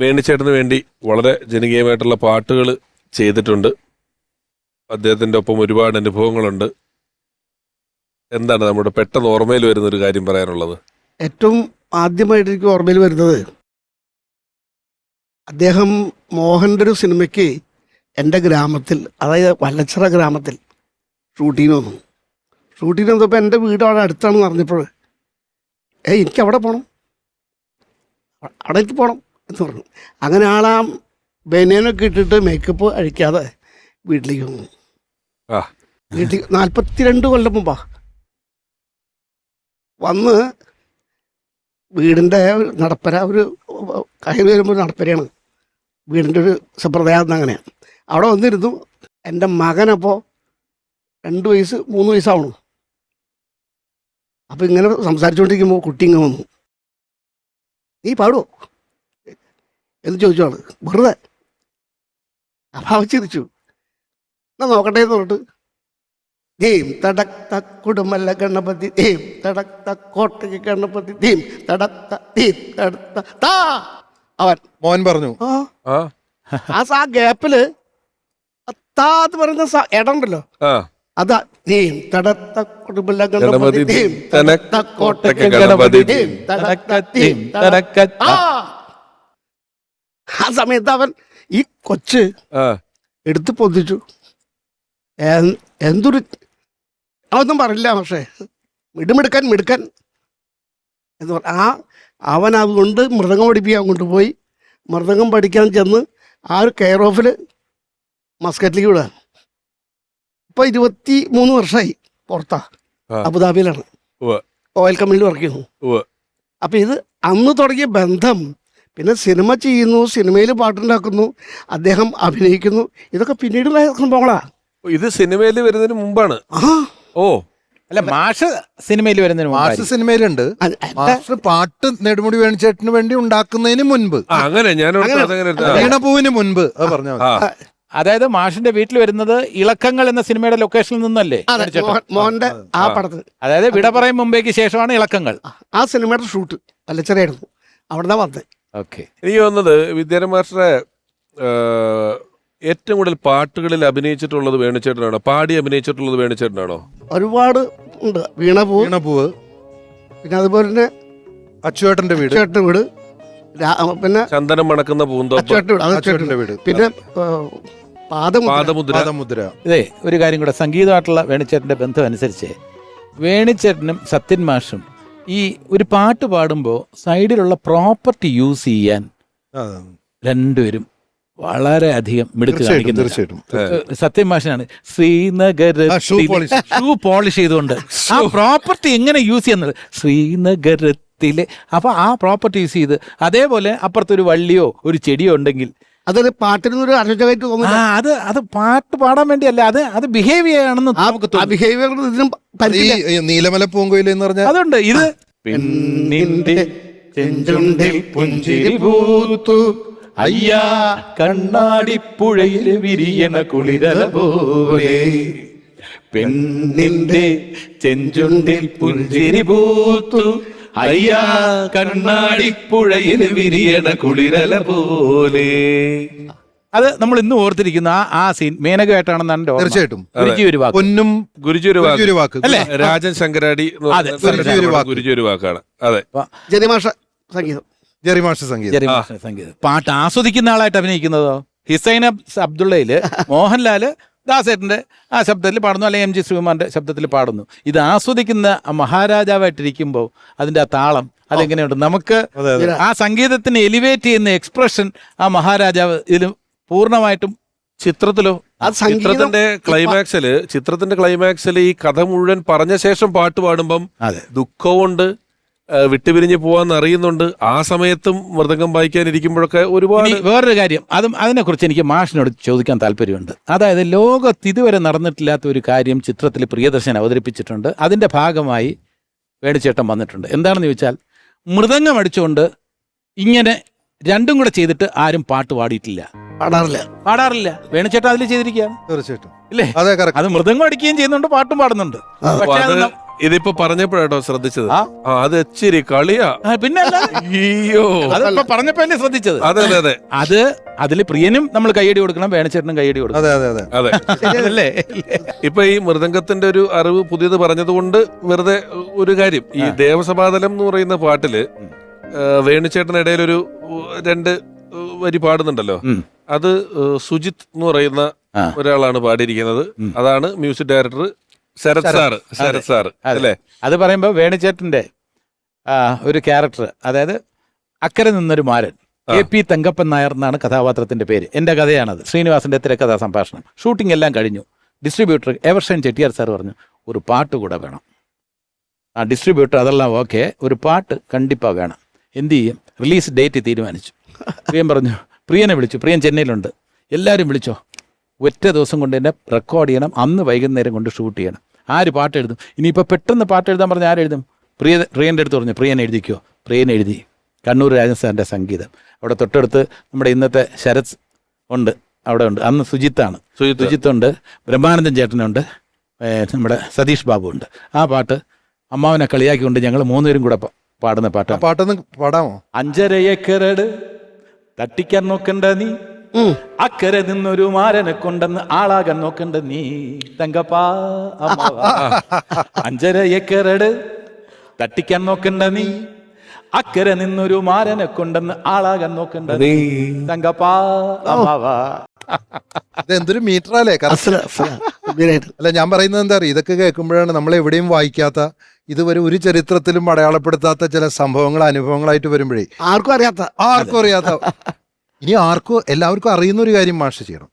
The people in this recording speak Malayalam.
വേണിച്ചേട്ടന് വേണ്ടി വളരെ ജനകീയമായിട്ടുള്ള പാട്ടുകൾ ചെയ്തിട്ടുണ്ട്. അദ്ദേഹത്തിന്റെ ഒപ്പം ഒരുപാട് അനുഭവങ്ങളുണ്ട്. എന്താണ് നമ്മുടെ പെട്ടെന്ന് ഓർമ്മയിൽ വരുന്ന ഒരു കാര്യം പറയാനുള്ളത്? ഏറ്റവും ആദ്യമായിട്ട് എനിക്ക് ഓർമ്മയിൽ വരുന്നത് അദ്ദേഹം മോഹന്റെ ഒരു സിനിമയ്ക്ക് എന്റെ ഗ്രാമത്തിൽ അതായത് വല്ലച്ചിറ ഗ്രാമത്തിൽ ഷൂട്ടിങ്ങിന് വന്നു. ഷൂട്ടിങ്ങിന് വന്നപ്പോൾ എന്റെ വീട് അവിടെ അടുത്താണെന്ന് പറഞ്ഞപ്പോൾ ഏയ് എനിക്ക് അവിടെ പോകണം അവിടെ എനിക്ക് പോകണം എന്ന് പറഞ്ഞു. അങ്ങനെ ആളാ ബനിയനൊക്കെ ഇട്ടിട്ട് മേക്കപ്പ് അഴിക്കാതെ വീട്ടിലേക്ക് വന്നു. ആ. വീട്ടിൽ നാൽപ്പത്തിരണ്ട് കൊല്ലം മുമ്പാ. വന്ന് വീടിന്റെ നടപ്പര ഒരു കയറി വരുമ്പോൾ നടപ്പരയാണ്. വീടിന്റെ ഒരു സമ്പ്രദായം അങ്ങനെയാണ് അവിടെ വന്നിരുന്നു. എന്റെ മകനപ്പോൾ രണ്ട് വയസ്സ് മൂന്ന് വയസ്സാവണം. അപ്പോൾ ഇങ്ങനെ സംസാരിച്ചുകൊണ്ടിരിക്കുമ്പോൾ കുട്ടി ഇങ്ങനെ വന്നു. നീ പാടുവോ? എന്ന് ചോദിച്ചു ആൾ വെറുതെ. അപ്പം അവൻ ചിരിച്ചു. എന്നാ നോക്കട്ടെ എന്ന് പറഞ്ഞിട്ട് ധീം തടക്ത കുടുംബല്ല ഗണപതി ധീം തടക്ത കോട്ടയ്ക്ക് ഗണപതി ധീം തടത്ത ധീം തടക് ത അവൻ. മോൻ പറഞ്ഞു. ആ. സ- ഗ്യാപ്പിൽ താ എന്ന് പറയുന്ന സ- ഇടം ഉണ്ടല്ലോ ആ. അതാ ധീം തടത്ത കുടുംബല്ല ഗണപതി ധീം തനക് കോട്ടയ്ക്ക് ഗണപതി ധീം ധീം തടക്ക ത ധീം തടക് ആ സമയത്ത് അവൻ ഈ കൊച്ച് എടുത്ത് പൊന്തിച്ചു എന്തൊരു അവനൊന്നും പറയില്ല പക്ഷേ മിടുമിടുക്കാൻ മിടുക്കാൻ എന്ന് പറ ആ അവൻ അതുകൊണ്ട് മൃദംഗം പഠിപ്പിക്കാൻ കൊണ്ടുപോയി മൃദംഗം പഠിക്കാൻ ചെന്ന് ആ ഒരു കെയർ ഓഫിൽ മസ്കറ്റിലേക്ക് വിടുക ഇപ്പോൾ ഇരുപത്തി മൂന്ന് വർഷമായി പുറത്താ. അബുദാബിയിലാണ്. ഓയിൽ കമ്പനിയിൽ വർക്ക് ചെയ്യുന്നു ഉവ്വ്. അപ്പം ഇത് അന്ന് തുടങ്ങിയ ബന്ധം പിന്നെ സിനിമ ചെയ്യുന്നു സിനിമയിൽ പാട്ടുണ്ടാക്കുന്നു അദ്ദേഹം അഭിനയിക്കുന്നു. ഇതൊക്കെ പിന്നീടുള്ള സംഭവങ്ങളാ. ഇത് സിനിമയിൽ വരുന്നതിന് മുമ്പാണ്. ഓ. അല്ല മാഷ് സിനിമയിൽ വരുന്നതിന് മാഷ് സിനിമയിലുണ്ട്. മാഷ് പാട്ട് നെടുമുടി വേണിച്ചേട്ടന് വേണ്ടി ഉണ്ടാക്കുന്നതിന് മുൻപ്. അങ്ങനെ ഞാൻ. വീണപൂവിന് മുൻപ് അത് പറഞ്ഞാൽ അതായത് മാഷിന്റെ വീട്ടിൽ വരുന്നത് ഇളക്കങ്ങൾ എന്ന സിനിമയുടെ ലൊക്കേഷനിൽ നിന്നല്ലേ മോഹന്റെ ആ പടത്തിൽ അതായത് വിട പറയും മുമ്പേക്ക് ശേഷമാണ് ഇളക്കങ്ങൾ. ആ സിനിമയുടെ ഷൂട്ട് അല്ലച്ചെറിയായിരുന്നു അവിടെ വന്നത് ഓക്കെ. എനിക്ക് തോന്നുന്നത് വിദ്യാരൻ മാസ്റ്ററെ ഏറ്റവും കൂടുതൽ പാട്ടുകളിൽ അഭിനയിച്ചിട്ടുള്ളത് വേണിച്ചേട്ടനാണോ പാടി അഭിനയിച്ചിട്ടുള്ളത് വേണിച്ചേട്ടനാണോ ഒരുപാട് ഉണ്ട്. വീണപൂ വീണപൂവ്. പിന്നെ അതുപോലെ തന്നെ അച്ചുവേട്ടന്റെ വീട്. ചേട്ടന്റെ വീട്. രാ- പിന്നെ ചന്ദനം മണക്കുന്ന പൂന്തോപ്പ്. വീട് അത് വീട്. പിന്നെ പാദം പാദമുദ്ര. പാദമുദ്ര. ഇതേ ഒരു കാര്യം കൂടെ സംഗീതമായിട്ടുള്ള വേണിച്ചേട്ടന്റെ ബന്ധം അനുസരിച്ച് വേണിച്ചേട്ടനും സത്യൻ മാഷും ഈ ഒരു പാട്ട് പാടുമ്പോൾ സൈഡിലുള്ള പ്രോപ്പർട്ടി യൂസ് ചെയ്യാൻ രണ്ടുപേരും വളരെ അധികം മിടുക്ക് കാണിക്കുന്നു സത്യം മാഷനാണ്. shoe polish. Shoe polish. ചെയ്തുകൊണ്ട് ആ പ്രോപ്പർട്ടി എങ്ങനെ യൂസ് ചെയ്യുന്നത്? ശ്രീനഗരത്തിലെ അപ്പൊ ആ പ്രോപ്പർട്ടി യൂസ് ചെയ്ത് അതേപോലെ അപ്പുറത്തൊരു വള്ളിയോ ഒരു ചെടിയോ ഉണ്ടെങ്കിൽ അതൊരു പാട്ടിനൊരു അരോചകമായിട്ട് തോന്നുന്നു അത് അത് പാട്ട് പാടാൻ വേണ്ടിയല്ല അത് അത് ബിഹേവിയർ ആണെന്ന് നമുക്ക് ആ ബിഹേവിയർ ഇതിനും ഈ നീലമല പൂങ്കൊയിൽ എന്ന് പറഞ്ഞാൽ അതുണ്ട്. ഇത് പെണ്ണിന്റെ ചെഞ്ചുണ്ടിൽ പുഞ്ചിരി പൂത്തു. അയ്യാ കണ്ണാടിപ്പുഴയിൽ വിരിയണ കുളിരല പോലെ. പെണ്ണിന്റെ ചെഞ്ചുണ്ടിൽ പുഞ്ചിരി പൂത്തു. അയ്യാ കണ്ണാടിപ്പുഴയിൽ വിരിയണ കുളിരല പോലെ. അത് നമ്മൾ ഇന്ന് ഓർത്തിരിക്കുന്ന ആ ആ സീൻ മേനകയായിട്ടാണെന്നാണ് എന്റെ ഓർമ്മ. തീർച്ചയായിട്ടും. ഗുരുജി ഒരു വാക്ക്. പൊന്നും ഗുരുജി ഒരു വാക്ക് ഒരു വാക്ക്. അല്ലേ? രാജൻ ശങ്കരാടി എന്ന് അതെ, പറയുന്ന ഗുരുജി ഒരു വാക്ക്. ഗുരുജി ഒരു വാക്കാണ്. അതെ. ജതിമാഷ സംഗീതം. ജെറി മാഷ സംഗീതം. ജെറി മാഷിന്റെ സംഗീതം. പാട്ട് ആസ്വദിക്കുന്ന ആളായിട്ട് അഭിനയിക്കുന്നതോ? ഹിസൈൻ അബ്ദുള്ളയിൽ മോഹൻലാൽ ദാസേട്ടന്റെ ആ ശബ്ദത്തിൽ പാടുന്നു അല്ലെങ്കിൽ എം ജി ശ്രീകുമാറിന്റെ ശബ്ദത്തിൽ പാടുന്നു. ഇത് ആസ്വദിക്കുന്ന ആ മഹാരാജാവായിട്ടിരിക്കുമ്പോൾ അതിന്റെ ആ താളം അതെങ്ങനെയുണ്ട്? നമുക്ക് ആ സംഗീതത്തിന് എലിവേറ്റ് ചെയ്യുന്ന എക്സ്പ്രഷൻ ആ മഹാരാജാവ് ഇതിൽ പൂർണമായിട്ടും ചിത്രത്തിലോ ചിത്രത്തിന്റെ ക്ലൈമാക്സിൽ ചിത്രത്തിന്റെ ക്ലൈമാക്സിൽ ഈ കഥ മുഴുവൻ പറഞ്ഞ ശേഷം പാട്ട് പാടുമ്പം അതെ. ദുഃഖമുണ്ട് വിട്ടുപിരിഞ്ഞ് പോവാന്ന് അറിയുന്നുണ്ട്. ആ സമയത്തും മൃദംഗം വായിക്കാനിരിക്കുമ്പോഴൊക്കെ ഒരുപാട് വേറൊരു കാര്യം. അതും അതിനെക്കുറിച്ച് എനിക്ക് മാഷിനോട് ചോദിക്കാൻ താല്പര്യമുണ്ട്. അതായത് ലോകത്ത് ഇതുവരെ നടന്നിട്ടില്ലാത്ത ഒരു കാര്യം ചിത്രത്തിൽ പ്രിയദർശൻ അവതരിപ്പിച്ചിട്ടുണ്ട്. അതിന്റെ ഭാഗമായി വേണിച്ചേട്ടൻ വന്നിട്ടുണ്ട്. എന്താണെന്ന് ചോദിച്ചാൽ മൃദംഗം അടിച്ചുകൊണ്ട് ഇങ്ങനെ രണ്ടും കൂടെ ചെയ്തിട്ട് ആരും പാട്ട് പാടിയിട്ടില്ല. പാടാറില്ല. പാടാറില്ല. വേണിച്ചേട്ടൻ അതിൽ ചെയ്തിരിക്കുകയാണ്. തീർച്ചയായിട്ടും. ഇല്ലേ? അതെ മൃദംഗം അടിക്കുകയും ചെയ്യുന്നുണ്ട് പാട്ടും പാടുന്നുണ്ട്. പക്ഷേ ഇതിപ്പോ പറഞ്ഞപ്പോഴാട്ടോ ശ്രദ്ധിച്ചത്. ആ. ആ അത് ഇച്ചിരി കളിയാ. ആ, പിന്നെ അല്ലാതെ. അയ്യോ. അതിപ്പോ പറഞ്ഞപ്പോഴല്ലേ ശ്രദ്ധിച്ചത്? അതെ അതെ അതെ. അത് അതിൽ പ്രിയനും നമ്മൾ കൈയടി കൊടുക്കണം വേണച്ചേട്ടനും കൈയടി കൊടുക്കണം. അതെ അതെ അതെ. അതെ. അല്ലേ ഇപ്പൊ ഈ മൃദംഗത്തിന്റെ ഒരു അറിവ് പുതിയത് പറഞ്ഞതുകൊണ്ട് വെറുതെ ഒരു കാര്യം. ഈ ദേവസഭാതലം എന്ന് പറയുന്ന പാട്ടിൽ. ആ, ഒരു ഇടയിലൊരു ഉ, രണ്ട് ഉ, വരി പാടുന്നുണ്ടല്ലോ. ഉം. അത് സുജിത് സുജിത്ത് എന്ന് പറയുന്ന ആ. ഒരാളാണ് പാടിയിരിക്കുന്നത്. അതാണ് music director Sarath sir Sarath sir അതെ. അല്ലേ? അത് പറയുമ്പോൾ വേണുചേട്ടന്റെ ഒരു ക്യാരക്ടർ അതായത് അക്കരെ നിന്നൊരു മാരൻ. എ പി തങ്കപ്പൻ നായർ എന്നാണ് കഥാപാത്രത്തിന്റെ പേര്. എന്റെ കഥയാണത്. ശ്രീനിവാസന്റെ തിരക്കഥാ സംഭാഷണം ഷൂട്ടിംഗ് എല്ലാം കഴിഞ്ഞു. ഡിസ്ട്രിബ്യൂട്ടർ എവർഷൻ ചെട്ടിയാർ സാർ പറഞ്ഞു ഒരു പാട്ട് കൂടെ വേണം. ആ ഡിസ്ട്രിബ്യൂട്ടർ അതെല്ലാം ഓക്കെ ഒരു പാട്ട് കണ്ടിപ്പാ വേണം. എന്ത് ചെയ്യും? റിലീസ് ഡേറ്റ് തീരുമാനിച്ചു. പ്രിയം പറഞ്ഞു പ്രിയനെ വിളിച്ചു. പ്രിയൻ ചെന്നൈയിലുണ്ട്. എല്ലാവരും വിളിച്ചോ? ഒറ്റ ദിവസം കൊണ്ട് തന്നെ റെക്കോർഡ് ചെയ്യണം. അന്ന് വൈകുന്നേരം കൊണ്ട് ഷൂട്ട് ചെയ്യണം. ആര് പാട്ട് എഴുതും? ഇനിയിപ്പോൾ പെട്ടെന്ന് പാട്ട് എഴുതാൻ പറഞ്ഞാൽ ആരെഴുതും പ്രിയ പ്രിയന്റെ അടുത്ത് പറഞ്ഞു പ്രിയൻ എഴുതിക്കോ? പ്രിയൻ എഴുതി. കണ്ണൂർ രാജൻ സാറിന്റെ സംഗീതം. അവിടെ തൊട്ടടുത്ത് നമ്മുടെ ഇന്നത്തെ ശരത് ഉണ്ട്. അവിടെ ഉണ്ട്. അന്ന് സുജിത്താണ്. സുജിത്ത്. സുജിത്ത് ഉണ്ട് ബ്രഹ്മാനന്ദൻ ചേട്ടനുണ്ട്. നമ്മുടെ സതീഷ് ബാബു ഉണ്ട്. ആ പാട്ട് അമ്മാവനെ കളിയാക്കിക്കൊണ്ട് ഞങ്ങൾ മൂന്നുപേരും കൂടെ പാടുന്ന പാട്ടാണ്. പാട്ടൊന്ന് പാടാമോ? അഞ്ചര ഏക്കറട് തട്ടിക്കാൻ നോക്കണ്ട നീ. അക്കരെ നിന്നൊരു മാരനെ കൊണ്ടെന്ന് ആളാകാൻ നോക്കണ്ട നീ തങ്കപ്പാ അമ്മാവാ. അഞ്ചര ഏക്കറട് തട്ടിക്കാൻ നോക്കണ്ട നീ അക്കരെ നിന്നൊരു മാരനെ കൊണ്ടെന്ന് ആളാകാൻ നോക്കണ്ട നീ തങ്കപ്പാ അമ്മാവാ ഇത് എന്തൊരു മീറ്റർ അല്ലേ ഞാൻ പറയുന്നത് എന്താ അറിയോ? ഇതൊക്കെ കേൾക്കുമ്പോഴാണ് നമ്മൾ എവിടെയും വായിക്കാത്ത ഇതുവരെ ഒരു ചരിത്രത്തിലും അടയാളപ്പെടുത്താത്ത ചില സംഭവങ്ങൾ അനുഭവങ്ങളായിട്ട് വരുമ്പോഴേ. ആർക്കും അറിയാത്ത. ആർക്കും അറിയാത്ത. ഇനി ആർക്കും എല്ലാവർക്കും അറിയുന്ന ഒരു കാര്യം മാഷ് ചെയ്യണം.